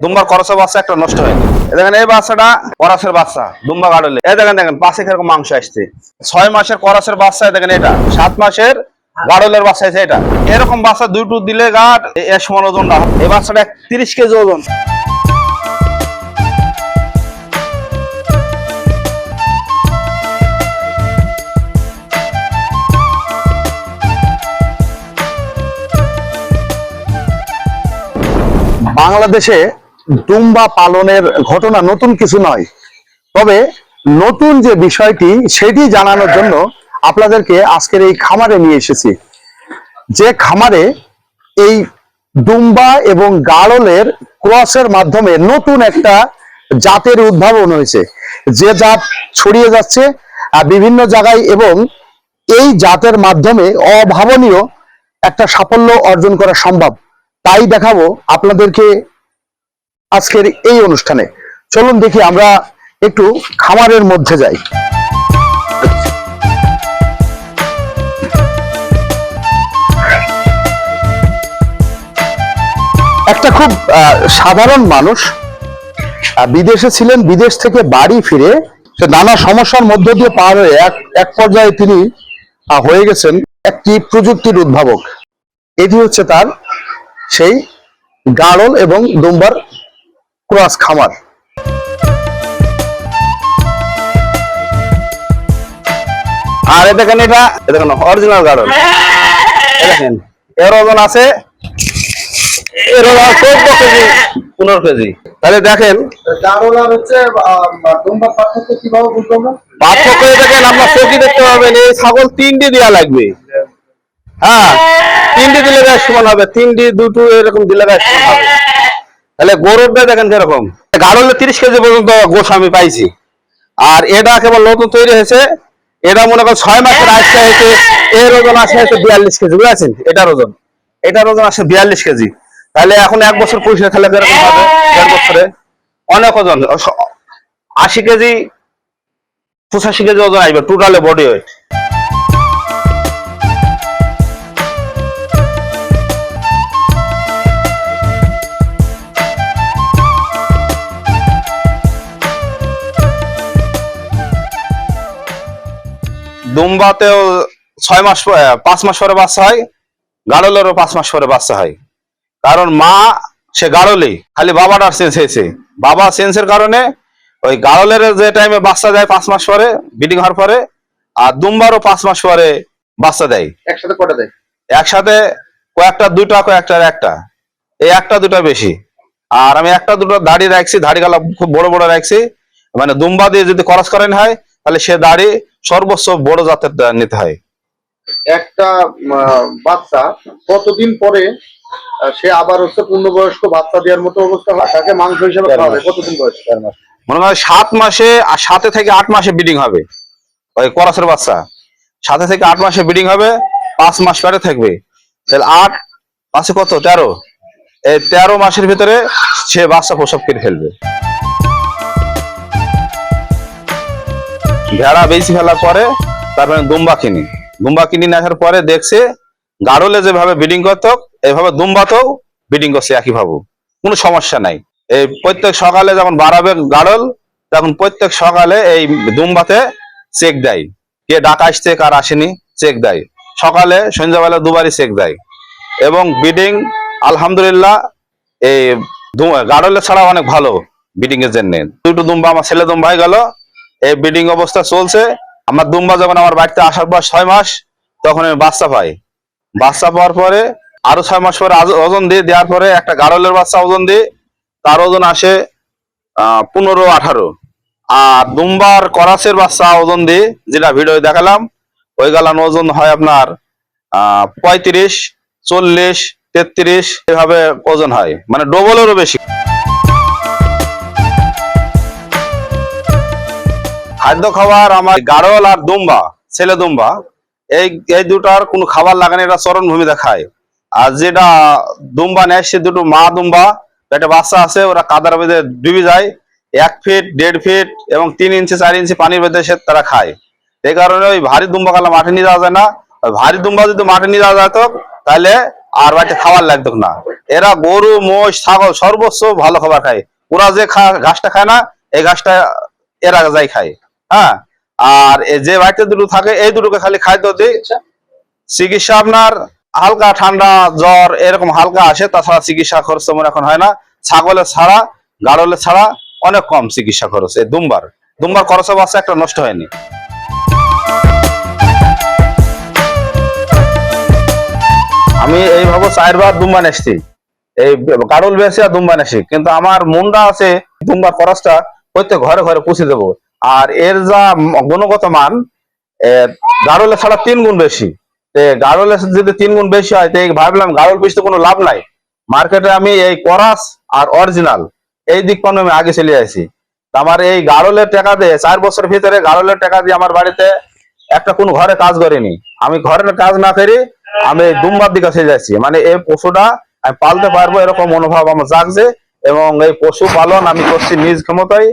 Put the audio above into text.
দুম্বার করসের বাচ্চা একটা নষ্ট হয়নি। এ দেখেন এই বাচ্চাটা করসের বাচ্চা, দুম্বা গাড়লে। এই দেখেন দেখেন, পাশে কীরকম মাংস আসছে। ছয় মাসের করাসের বাচ্চা দেখেন এটা। সাত মাসের গাড়লের বাচ্চা আছে এটা। এরকম বাচ্চা দুটো দিলে গাট এর সমান এই বাচ্চাটা তিরিশ কেজি ওজন। বাংলাদেশে দুম্বা পালনের ঘটনা নতুন কিছু নয়। তবে নতুন যে বিষয়টি, সেটি জানানোর জন্য আপনাদেরকে আজকের এই খামারে নিয়ে এসেছি। যে খামারে এই দুম্বা এবং গাড়লের ক্রসের মাধ্যমে নতুন একটা জাতের উদ্ভাবন হয়েছে। যে জাত ছড়িয়ে যাচ্ছে বিভিন্ন জায়গায় এবং এই জাতের মাধ্যমে অভাবনীয় একটা সাফল্য অর্জন করা সম্ভব। তাই দেখাবো আপনাদেরকে আজকের এই অনুষ্ঠানে। চলুন দেখি আমরা একটু খামারের মধ্যে যাই। একটা খুব সাধারণ মানুষ বিদেশে ছিলেন, বিদেশ থেকে বাড়ি ফিরে সে নানা সমস্যার মধ্য দিয়ে পার হয়ে এক এক পর্যায়ে তিনি হয়ে গেছেন একটি প্রযুক্তির উদ্ভাবক। এটি হচ্ছে তার সেই গাড়ল এবং দুম্বার ক্রস খামার। আর দেখেন এটা দেখেন অরিজিনাল এ দেখেন, এর ওজন আছে, এর ওজন কেজি, পনেরো কেজি। তাহলে দেখেন, পার্থক্য দেখেন, আপনার দেখতে পাবেন, এই তিনটি দেওয়া হ্যাঁ তিনটি দিলে সমান হবে, তিনটি, দুটো এরকম দিলে সমান হবে। তাহলে গরুটা দেখেন কীরকম? গাড়লে তিরিশ কেজি পর্যন্ত গোস আমি পাইছি। আর এটা কেবল নতুন তৈরি হয়েছে। এটা মনে করেন ছয় মাসের আসতে হয়েছে। এর ওজন আসে হয়েছে বিয়াল্লিশ কেজি বুঝেছেন? এটার ওজন। এটার ওজন আসে বিয়াল্লিশ কেজি। তাহলে এখন এক বছর পয়সা তাহলে কীরকম হবে? দেড় বছরে। অনেক ওজন। আশি কেজি পঁচাশি কেজি ওজন আসবে টোটালে বডি ওয়েট দুম্বাতেও ছয় মাস পাঁচ মাস পরে বাচ্চা হয় গাড়লেরও পাঁচ মাস পরে বাচ্চা হয়। কারণ মা সে গাড়লেই খালি বাবাটার চেঞ্জ হয়েছে। বাবা চেঞ্জের কারণে ওই গাড়লের যে টাইমে বাচ্চা দেয় পাঁচ মাস পরে বিডিং হওয়ার পরে আর দুম্বারও পাঁচ মাস পরে বাচ্চা দেয়। একসাথে কটা দেয়? একসাথে কয়েকটা দুইটা কয়েকটার একটা। এই একটা দুটা বেশি। আর আমি একটা দুটো দাড়ি রাখছি দাড়ি গালা খুব বড় বড় রাখছি। মানে দুম্বা দিয়ে যদি খরচ করেন হয় তাহলে সে দাড়ি সর্বোচ্চ বড় জাতের নিতে হয়। একটা বাচ্চা কতদিন পরে সে আবার হচ্ছে পূর্ণবয়স্ক বাচ্চা দেওয়ার মতো অবস্থা হয়? তাকে মাংস হিসেবে খাওয়া হবে কতদিন বয়স? মনে হয় সাত মাসে আর সাথে থেকে আট মাসে ব্রিডিং হবে। ওই করাসের বাচ্চা। সাথে থেকে আট মাসে ব্রিডিং হবে পাঁচ মাস পরে থাকবে। তাহলে আট পাঁচে কত? তেরো। এই তেরো মাসের ভিতরে সে বাচ্চা প্রসব করে ফেলবে। ভেড়া বেশি ফেলার পরে তারপরে দুম্বা কিনি। দুম্বা কিনি আসার পরে দেখছে গাড়লে যেভাবে ব্রিডিং করতো এইভাবে দুম্বাতেও ব্রিডিং করছে একই ভাবে কোনো সমস্যা নাই। এই প্রত্যেক সকালে যখন বাড়াবে গাড়ল তখন প্রত্যেক সকালে এই দুম্বাতে চেক দেয়। কে ডাক আসছে, কার আসেনি চেক দেয়। সকালে, সন্ধ্যাবেলা দুবারই চেক দেয়। এবং বিডিং আলহামদুলিল্লাহ, এই গাড়লে ছাড়া অনেক ভালো বিডিং এর জন্য। দুটো দুম্বা, আমার ছেলে দুম্বাই গেল। এই বিডিং অবস্থা চলছে। আমার দুম্বা যখন আমার বাড়িতে আসার পর ছয় মাস, তখন আমি বাচ্চা পাই। বাচ্চা পাওয়ার পরে আরও ছয় মাস পরে ওজন দিয়ে দেওয়ার পরে একটা গাড়লের বাচ্চা ওজন দিয়ে তার ওজন আসে পনেরো, আঠারো। আর দুম্বার করাসের বাচ্চা ওজন দিয়ে যেটা ভিডিও দেখালাম, ওই গালান ওজন হয় আপনার পঁয়ত্রিশ, চল্লিশ, তেত্রিশ, এভাবে ওজন হয়। মানে ডবলেরও বেশি। খাদ্য খাবার, আমার গাড়ল আর দুম্বা, ছেলে দুম্বা, এই এই দুটার কোনো খাবার লাগানো এটা চরণ ভূমিতে খায়। আর যেটা দুম্বা নেয়, সে দুটো মা দুম্বা, একটা বাচ্চা আছে, ওরা কাদার বেঁধে ডুবে যায়, এক ফিট, দেড় ফিট এবং তিন ইঞ্চি, চার ইঞ্চি পানির বেঁধে সে তারা খায়। এই কারণে ওই ভারী দুম্বা খালা মাঠে নিয়ে যাওয়া যায় না। ভারী দুম্বা যদি মাঠে নিয়ে যাওয়া যেত তাহলে আর বাড়িতে খাবার লাগতো না। এরা গরু মোষ ছাগল সর্বোচ্চ ভালো খাবার খায়। ওরা যে ঘাসটা খায় না, এই ঘাসটা এরা যাই খায়। হ্যাঁ? আর যে বাড়িতে দুটো থাকে এই দুটোকে খালি খাদ্য দিই। চিকিৎসা আপনার হালকা ঠান্ডা জ্বর এরকম হালকা আসে তাছাড়া চিকিৎসা খরচ তেমন এখন হয় না। ছাগলের ছাড়া গাড়লের ছাড়া অনেক কম চিকিৎসা খরচ। এই দুমবার দুমবার খরচ বাচ্চা একটা নষ্ট হয়নি। আমি এইভাবে চারবার দুম্বা নেসছি এই গাড়ল বেশি আর দুম্বা নেসি কিন্তু আমার মুন্ডা আছে দুম্বার খরচটা প্রত্যেক ঘরে ঘরে পুষে দেবো। আর এর যা গুণগত মান গাড়লে ছাড়া তিন গুণ বেশি। তে গাড়লে যদি তিন গুণ বেশি হয়, তো ভাবলাম গাড়ল পিসতে কোনো লাভ নাই। মার্কেটে আমি এই করাস আর অরিজিনাল, এই দিক পণ্য আমি আগে চলে আসি তা আমার এই গাড়লের টাকা দিয়ে, চার বছরের ভিতরে গাড়লের টাকা দিয়ে আমার বাড়িতে একটা কোন ঘরে কাজ করিনি। আমি ঘরের কাজ না করি, আমি দুম্বার দিকে চলে যাচ্ছি মানে এই পশুটা আমি পালতে পারব এরকম মনোভাব আমার জাগছে এবং এই পশু পালন আমি করছি নিজ ক্ষমতায়।